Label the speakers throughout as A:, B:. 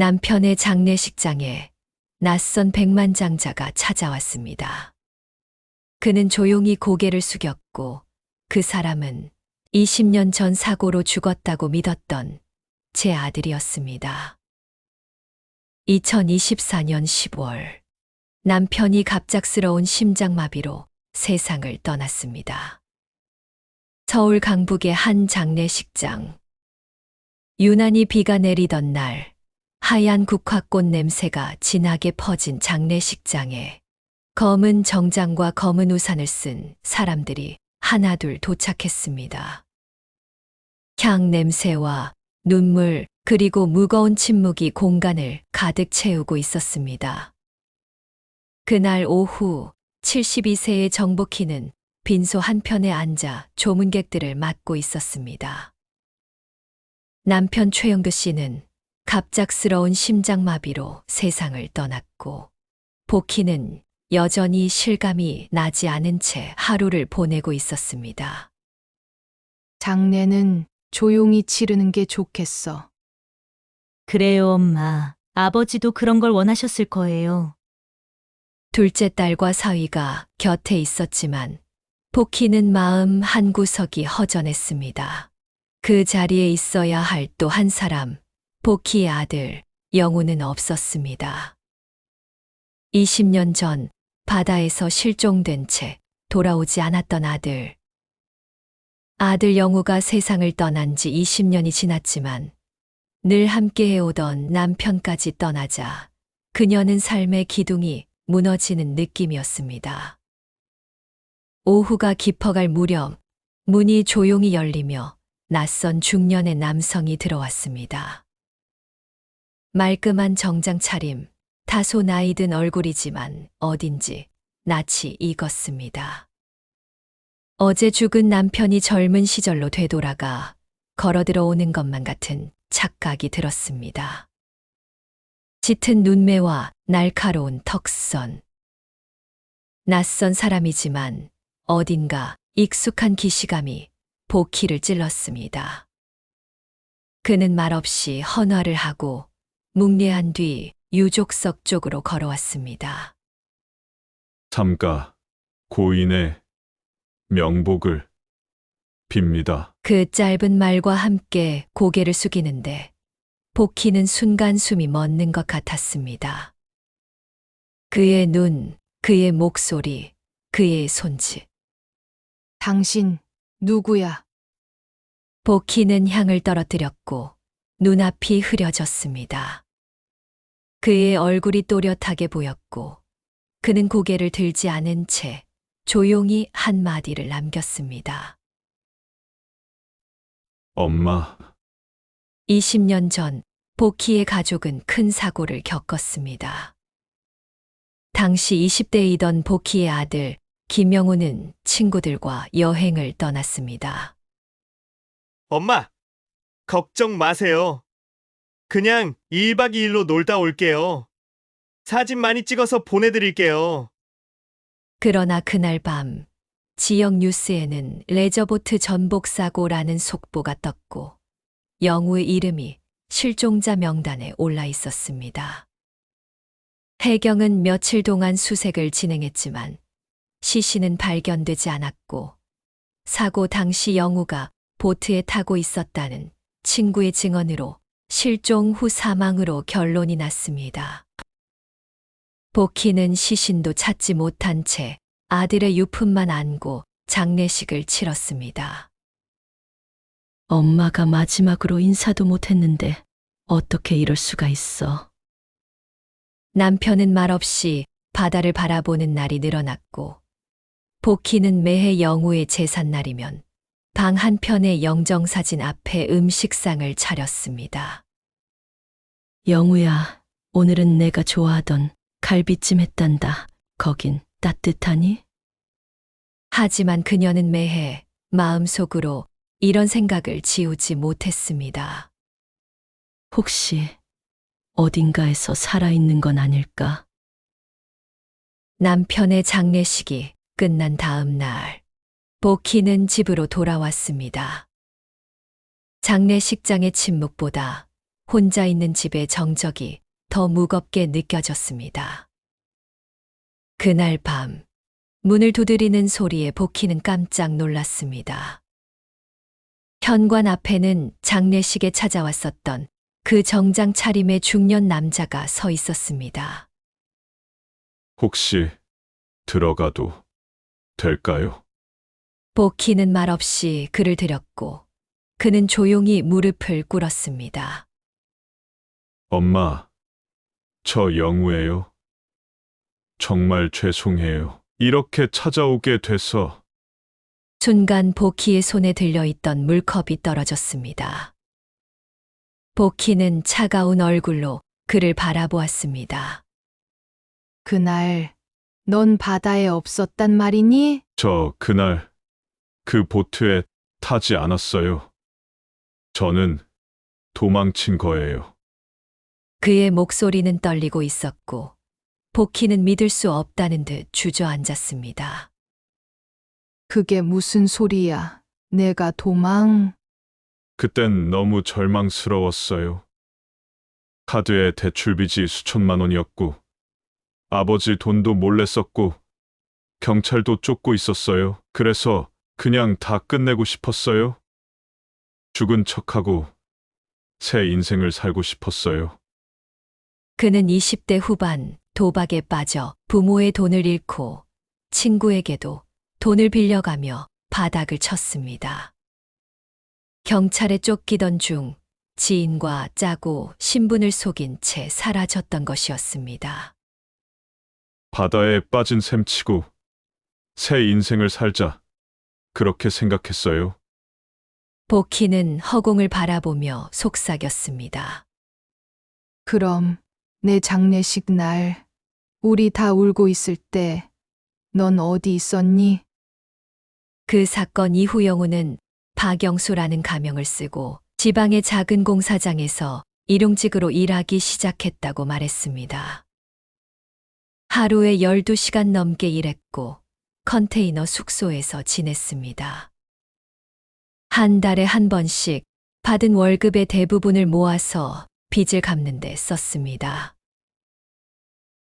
A: 남편의 장례식장에 낯선 백만장자가 찾아왔습니다. 그는 조용히 고개를 숙였고 그 사람은 20년 전 사고로 죽었다고 믿었던 제 아들이었습니다. 2024년 10월 남편이 갑작스러운 심장마비로 세상을 떠났습니다. 서울 강북의 한 장례식장. 유난히 비가 내리던 날, 하얀 국화꽃 냄새가 진하게 퍼진 장례식장에 검은 정장과 검은 우산을 쓴 사람들이 하나둘 도착했습니다. 향 냄새와 눈물 그리고 무거운 침묵이 공간을 가득 채우고 있었습니다. 그날 오후 72세의 정복희는 빈소 한편에 앉아 조문객들을 맞고 있었습니다. 남편 최영규 씨는 갑작스러운 심장마비로 세상을 떠났고 복희는 여전히 실감이 나지 않은 채 하루를 보내고 있었습니다.
B: 장례는 조용히 치르는 게 좋겠어.
C: 그래요, 엄마. 아버지도 그런 걸 원하셨을 거예요.
A: 둘째 딸과 사위가 곁에 있었지만 복희는 마음 한 구석이 허전했습니다. 그 자리에 있어야 할 또 한 사람, 복희의 아들, 영우는 없었습니다. 20년 전 바다에서 실종된 채 돌아오지 않았던 아들. 아들 영우가 세상을 떠난 지 20년이 지났지만 늘 함께 해오던 남편까지 떠나자 그녀는 삶의 기둥이 무너지는 느낌이었습니다. 오후가 깊어갈 무렵 문이 조용히 열리며 낯선 중년의 남성이 들어왔습니다. 말끔한 정장 차림, 다소 나이 든 얼굴이지만 어딘지 낯이 익었습니다. 어제 죽은 남편이 젊은 시절로 되돌아가 걸어 들어오는 것만 같은 착각이 들었습니다. 짙은 눈매와 날카로운 턱선. 낯선 사람이지만 어딘가 익숙한 기시감이 복희를 찔렀습니다. 그는 말없이 헌화를 하고 묵례한 뒤 유족석 쪽으로 걸어왔습니다.
D: 삼가 고인의 명복을 빕니다.
A: 그 짧은 말과 함께 고개를 숙이는데 복희는 순간 숨이 멎는 것 같았습니다. 그의 눈, 그의 목소리, 그의 손짓.
B: 당신 누구야?
A: 복희는 향을 떨어뜨렸고 눈앞이 흐려졌습니다. 그의 얼굴이 또렷하게 보였고 그는 고개를 들지 않은 채 조용히 한마디를 남겼습니다.
D: 엄마,
A: 20년 전 복희의 가족은 큰 사고를 겪었습니다. 당시 20대이던 복희의 아들 김영우는 친구들과 여행을 떠났습니다.
E: 엄마, 걱정 마세요. 그냥 1박 2일로 놀다 올게요. 사진 많이 찍어서 보내드릴게요.
A: 그러나 그날 밤 지역 뉴스에는 레저보트 전복 사고라는 속보가 떴고 영우의 이름이 실종자 명단에 올라 있었습니다. 해경은 며칠 동안 수색을 진행했지만 시신은 발견되지 않았고 사고 당시 영우가 보트에 타고 있었다는 친구의 증언으로 실종 후 사망으로 결론이 났습니다. 복희는 시신도 찾지 못한 채 아들의 유품만 안고 장례식을 치렀습니다.
F: 엄마가 마지막으로 인사도 못했는데 어떻게 이럴 수가 있어?
A: 남편은 말없이 바다를 바라보는 날이 늘어났고 복희는 매해 영우의 제삿날이면 방 한편의 영정사진 앞에 음식상을 차렸습니다.
F: 영우야, 오늘은 내가 좋아하던 갈비찜 했단다. 거긴 따뜻하니?
A: 하지만 그녀는 매해 마음속으로 이런 생각을 지우지 못했습니다.
F: 혹시 어딘가에서 살아있는 건 아닐까?
A: 남편의 장례식이 끝난 다음 날, 복희는 집으로 돌아왔습니다. 장례식장의 침묵보다 혼자 있는 집의 정적이 더 무겁게 느껴졌습니다. 그날 밤, 문을 두드리는 소리에 복희는 깜짝 놀랐습니다. 현관 앞에는 장례식에 찾아왔었던 그 정장 차림의 중년 남자가 서 있었습니다.
D: 혹시 들어가도 될까요?
A: 복희는 말없이 그를 들였고 그는 조용히 무릎을 꿇었습니다.
D: 엄마, 저 영우예요. 정말 죄송해요. 이렇게 찾아오게 돼서
A: 순간 복희의 손에 들려있던 물컵이 떨어졌습니다. 복희는 차가운 얼굴로 그를 바라보았습니다.
B: 그날 넌 바다에 없었단 말이니?
D: 저 그날 그 보트에 타지 않았어요. 저는 도망친 거예요.
A: 그의 목소리는 떨리고 있었고 복희는 믿을 수 없다는 듯 주저앉았습니다.
B: 그게 무슨 소리야? 내가 도망.
D: 그땐 너무 절망스러웠어요. 카드에 대출빚이 수천만 원이었고, 아버지 돈도 몰래 썼고, 경찰도 쫓고 있었어요. 그래서 그냥 다 끝내고 싶었어요. 죽은 척하고 새 인생을 살고 싶었어요.
A: 그는 20대 후반 도박에 빠져 부모의 돈을 잃고 친구에게도 돈을 빌려가며 바닥을 쳤습니다. 경찰에 쫓기던 중 지인과 짜고 신분을 속인 채 사라졌던 것이었습니다.
D: 바다에 빠진 셈치고 새 인생을 살자. 그렇게 생각했어요.
A: 복희는 허공을 바라보며 속삭였습니다.
B: 그럼 내 장례식 날 우리 다 울고 있을 때 넌 어디 있었니?
A: 그 사건 이후 영우는 박영수라는 가명을 쓰고 지방의 작은 공사장에서 일용직으로 일하기 시작했다고 말했습니다. 하루에 12시간 넘게 일했고 컨테이너 숙소에서 지냈습니다. 한 달에 한 번씩 받은 월급의 대부분을 모아서 빚을 갚는 데 썼습니다.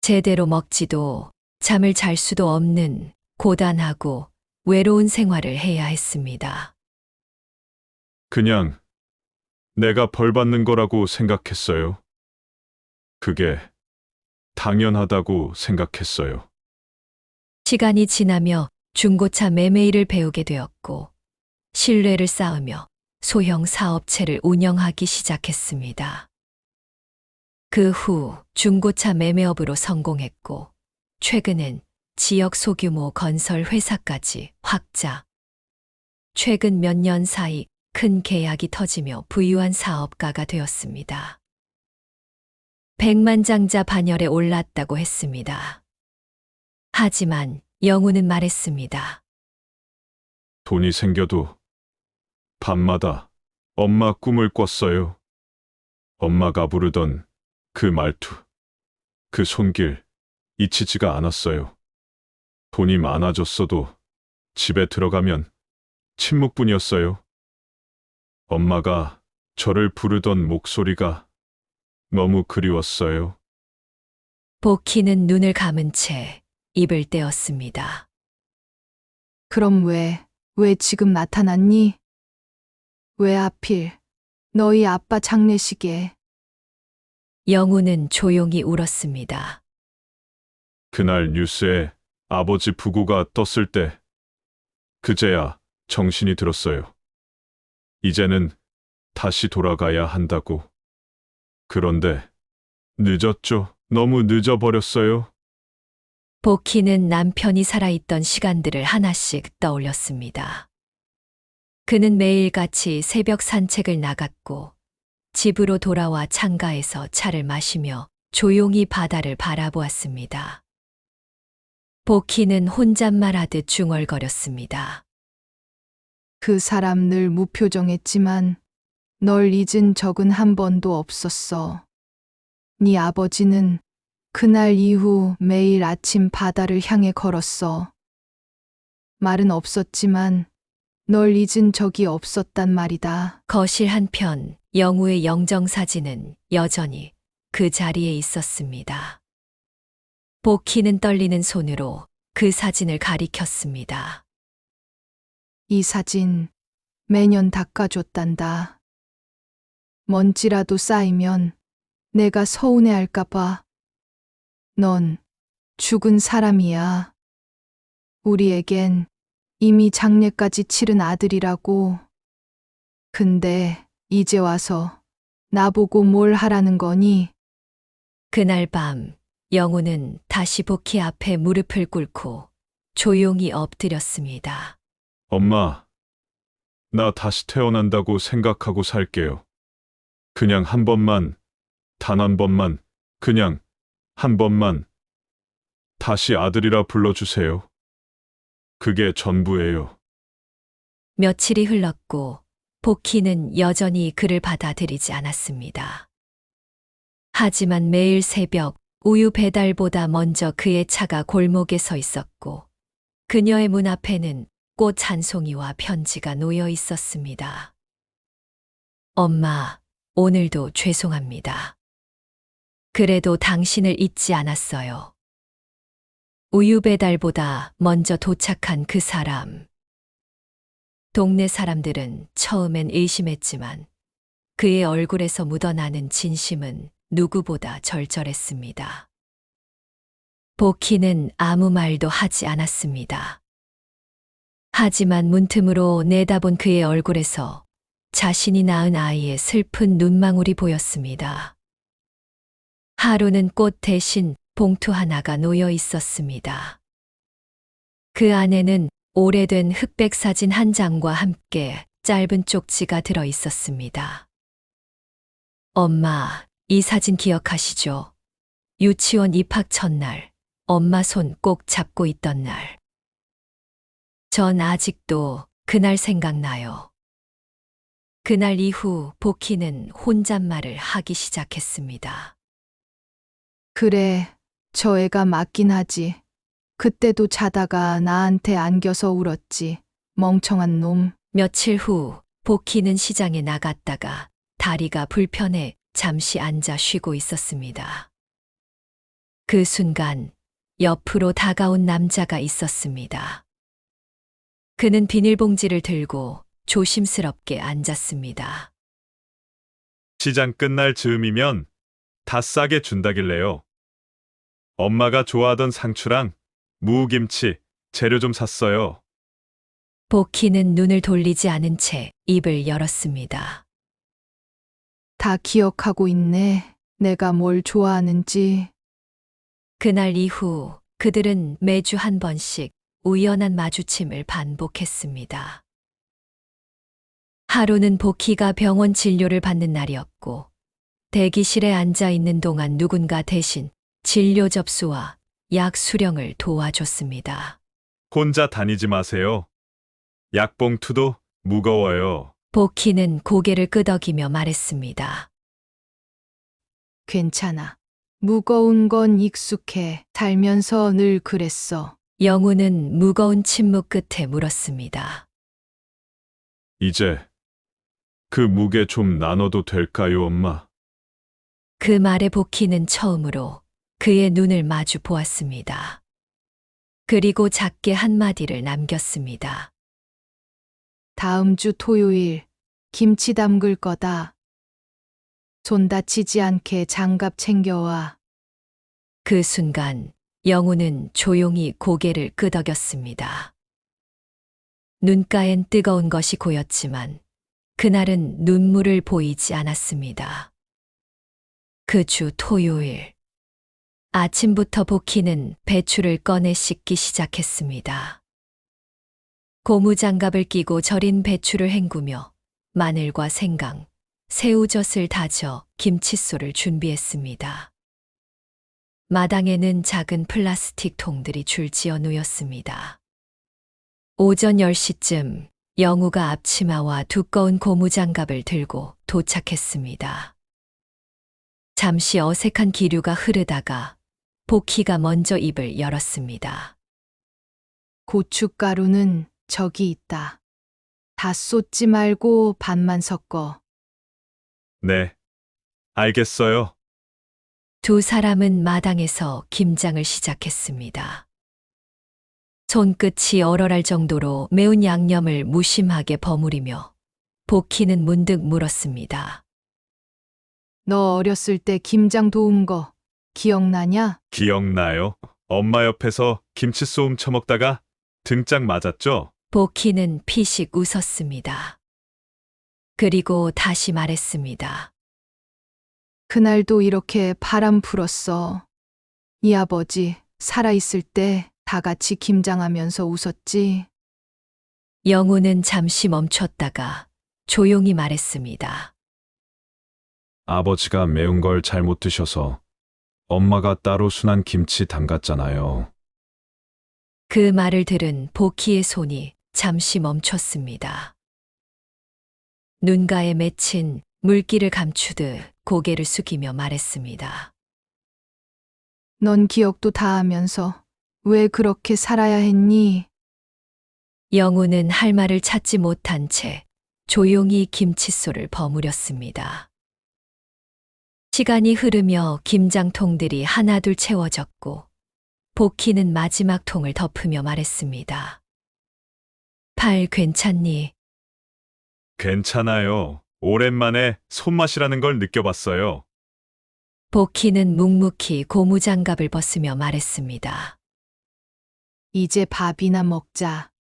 A: 제대로 먹지도 잠을 잘 수도 없는 고단하고 외로운 생활을 해야 했습니다.
D: 그냥 내가 벌 받는 거라고 생각했어요. 그게 당연하다고 생각했어요.
A: 시간이 지나며 중고차 매매일을 배우게 되었고, 신뢰를 쌓으며 소형 사업체를 운영하기 시작했습니다. 그 후 중고차 매매업으로 성공했고, 최근엔 지역 소규모 건설 회사까지 확장. 최근 몇 년 사이 큰 계약이 터지며 부유한 사업가가 되었습니다. 백만장자 반열에 올랐다고 했습니다. 하지만 영우는 말했습니다.
D: 돈이 생겨도 밤마다 엄마 꿈을 꿨어요. 엄마가 부르던 그 말투, 그 손길 잊히지가 않았어요. 돈이 많아졌어도 집에 들어가면 침묵뿐이었어요. 엄마가 저를 부르던 목소리가 너무 그리웠어요.
A: 복희는 눈을 감은 채 입을 떼었습니다.
B: 그럼 왜, 왜 지금 나타났니? 왜 하필 너희 아빠 장례식에
A: 영우는 조용히 울었습니다.
D: 그날 뉴스에 아버지 부고가 떴을 때 그제야 정신이 들었어요. 이제는 다시 돌아가야 한다고. 그런데 늦었죠. 너무 늦어버렸어요.
A: 복희는 남편이 살아있던 시간들을 하나씩 떠올렸습니다. 그는 매일같이 새벽 산책을 나갔고 집으로 돌아와 창가에서 차를 마시며 조용히 바다를 바라보았습니다. 복희는 혼잣말하듯 중얼거렸습니다.
B: 그 사람 늘 무표정했지만 널 잊은 적은 한 번도 없었어. 네 아버지는 그날 이후 매일 아침 바다를 향해 걸었어. 말은 없었지만 널 잊은 적이 없었단 말이다.
A: 거실 한편 영우의 영정 사진은 여전히 그 자리에 있었습니다. 복희는 떨리는 손으로 그 사진을 가리켰습니다.
B: 이 사진 매년 닦아줬단다. 먼지라도 쌓이면 내가 서운해 할까봐. 넌 죽은 사람이야. 우리에겐 이미 장례까지 치른 아들이라고. 근데 이제 와서 나보고 뭘 하라는 거니?
A: 그날 밤 영우는 다시 복희 앞에 무릎을 꿇고 조용히 엎드렸습니다.
D: 엄마, 나 다시 태어난다고 생각하고 살게요. 그냥 한 번만, 단 한 번만, 그냥 한 번만 다시 아들이라 불러주세요. 그게 전부예요.
A: 며칠이 흘렀고 복희는 여전히 그를 받아들이지 않았습니다. 하지만 매일 새벽 우유 배달보다 먼저 그의 차가 골목에 서 있었고 그녀의 문 앞에는 꽃한 송이와 편지가 놓여 있었습니다. 엄마, 오늘도 죄송합니다. 그래도 당신을 잊지 않았어요. 우유 배달보다 먼저 도착한 그 사람. 동네 사람들은 처음엔 의심했지만 그의 얼굴에서 묻어나는 진심은 누구보다 절절했습니다. 복희는 아무 말도 하지 않았습니다. 하지만 문틈으로 내다본 그의 얼굴에서 자신이 낳은 아이의 슬픈 눈망울이 보였습니다. 하루는 꽃 대신 봉투 하나가 놓여 있었습니다. 그 안에는 오래된 흑백 사진 한 장과 함께 짧은 쪽지가 들어 있었습니다. 엄마, 이 사진 기억하시죠? 유치원 입학 첫날, 엄마 손 꼭 잡고 있던 날. 전 아직도 그날 생각나요. 그날 이후 복희는 혼잣말을 하기 시작했습니다.
B: 그래, 저 애가 맞긴 하지. 그때도 자다가 나한테 안겨서 울었지. 멍청한 놈.
A: 며칠 후 복희는 시장에 나갔다가 다리가 불편해 잠시 앉아 쉬고 있었습니다. 그 순간 옆으로 다가온 남자가 있었습니다. 그는 비닐봉지를 들고 조심스럽게 앉았습니다.
D: 시장 끝날 즈음이면 다 싸게 준다길래요. 엄마가 좋아하던 상추랑 무김치, 재료 좀 샀어요.
A: 복희는 눈을 돌리지 않은 채 입을 열었습니다.
B: 다 기억하고 있네. 내가 뭘 좋아하는지.
A: 그날 이후 그들은 매주 한 번씩 우연한 마주침을 반복했습니다. 하루는 복희가 병원 진료를 받는 날이었고, 대기실에 앉아 있는 동안 누군가 대신 진료 접수와 약 수령을 도와줬습니다.
D: 혼자 다니지 마세요. 약봉투도 무거워요.
A: 복희는 고개를 끄덕이며 말했습니다.
B: 괜찮아. 무거운 건 익숙해. 살면서 늘 그랬어.
A: 영우는 무거운 침묵 끝에 물었습니다.
D: 이제 그 무게 좀 나눠도 될까요, 엄마?
A: 그 말에 복희는 처음으로 그의 눈을 마주 보았습니다. 그리고 작게 한마디를 남겼습니다.
B: 다음 주 토요일 김치 담글 거다. 손 다치지 않게 장갑 챙겨와.
A: 그 순간 영우는 조용히 고개를 끄덕였습니다. 눈가엔 뜨거운 것이 고였지만 그날은 눈물을 보이지 않았습니다. 그 주 토요일 아침부터 복희는 배추를 꺼내 씻기 시작했습니다. 고무장갑을 끼고 절인 배추를 헹구며 마늘과 생강, 새우젓을 다져 김칫솔을 준비했습니다. 마당에는 작은 플라스틱 통들이 줄지어 놓였습니다. 오전 10시쯤 영우가 앞치마와 두꺼운 고무장갑을 들고 도착했습니다. 잠시 어색한 기류가 흐르다가 복희가 먼저 입을 열었습니다.
B: 고춧가루는 저기 있다. 다 쏟지 말고 반만 섞어.
D: 네. 알겠어요.
A: 두 사람은 마당에서 김장을 시작했습니다. 손끝이 얼얼할 정도로 매운 양념을 무심하게 버무리며 복희는 문득 물었습니다.
B: 너 어렸을 때 김장 도운 거 기억나냐?
D: 기억나요? 엄마 옆에서 김치 쏘움 처먹다가 등짝 맞았죠?
A: 복희는 피식 웃었습니다. 그리고 다시 말했습니다.
B: 그날도 이렇게 바람 불었어. 이 아버지 살아있을 때 다 같이 김장하면서 웃었지.
A: 영우는 잠시 멈췄다가 조용히 말했습니다.
D: 아버지가 매운 걸 잘 못 드셔서 엄마가 따로 순한 김치 담갔잖아요.
A: 그 말을 들은 복희의 손이 잠시 멈췄습니다. 눈가에 맺힌 물기를 감추듯 고개를 숙이며 말했습니다.
B: 넌 기억도 다 하면서 왜 그렇게 살아야 했니?
A: 영우는 할 말을 찾지 못한 채 조용히 김칫솔을 버무렸습니다. 시간이 흐르며 김장통들이 하나둘 채워졌고 복희는 마지막 통을 덮으며 말했습니다. 팔 괜찮니?
D: 괜찮아요. 오랜만에 손맛이라는 걸 느껴봤어요.
A: 복희는 묵묵히 고무장갑을 벗으며 말했습니다.
B: 이제 밥이나 먹자.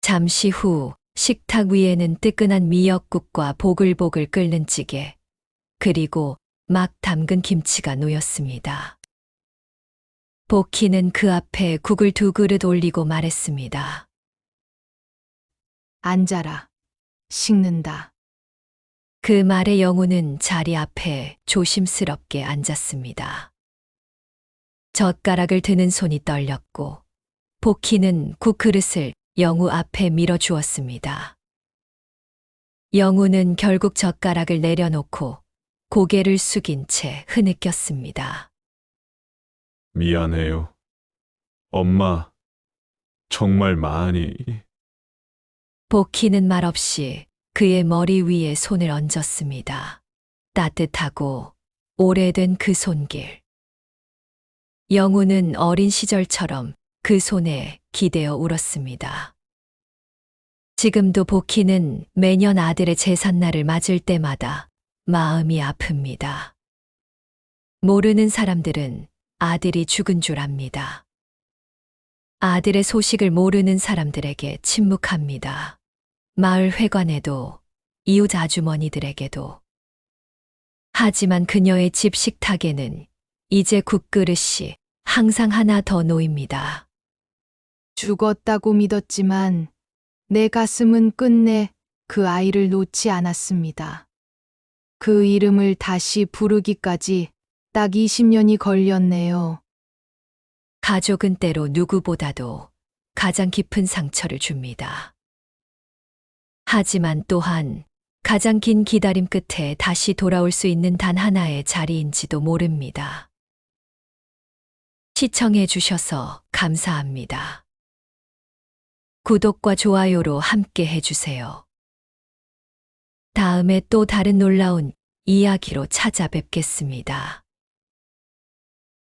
A: 잠시 후 식탁 위에는 뜨끈한 미역국과 보글보글 끓는 찌개, 그리고 막 담근 김치가 놓였습니다. 복희는 그 앞에 국을 두 그릇 올리고 말했습니다.
B: 앉아라. 식는다.
A: 그 말에 영우는 자리 앞에 조심스럽게 앉았습니다. 젓가락을 드는 손이 떨렸고, 복희는 국 그릇을 영우 앞에 밀어 주었습니다. 영우는 결국 젓가락을 내려놓고 고개를 숙인 채 흐느꼈습니다.
D: 미안해요. 엄마, 정말 많이.
A: 복희는 말없이 그의 머리 위에 손을 얹었습니다. 따뜻하고 오래된 그 손길. 영우는 어린 시절처럼 그 손에 기대어 울었습니다. 지금도 복희는 매년 아들의 제삿날을 맞을 때마다 마음이 아픕니다. 모르는 사람들은 아들이 죽은 줄 압니다. 아들의 소식을 모르는 사람들에게 침묵합니다. 마을 회관에도 이웃 아주머니들에게도. 하지만 그녀의 집 식탁에는 이제 국그릇이 항상 하나 더 놓입니다.
B: 죽었다고 믿었지만 내 가슴은 끝내 그 아이를 놓지 않았습니다. 그 이름을 다시 부르기까지 딱 20년이 걸렸네요.
A: 가족은 때로 누구보다도 가장 깊은 상처를 줍니다. 하지만 또한 가장 긴 기다림 끝에 다시 돌아올 수 있는 단 하나의 자리인지도 모릅니다. 시청해 주셔서 감사합니다. 구독과 좋아요로 함께 해주세요. 다음에 또 다른 놀라운 이야기로 찾아뵙겠습니다.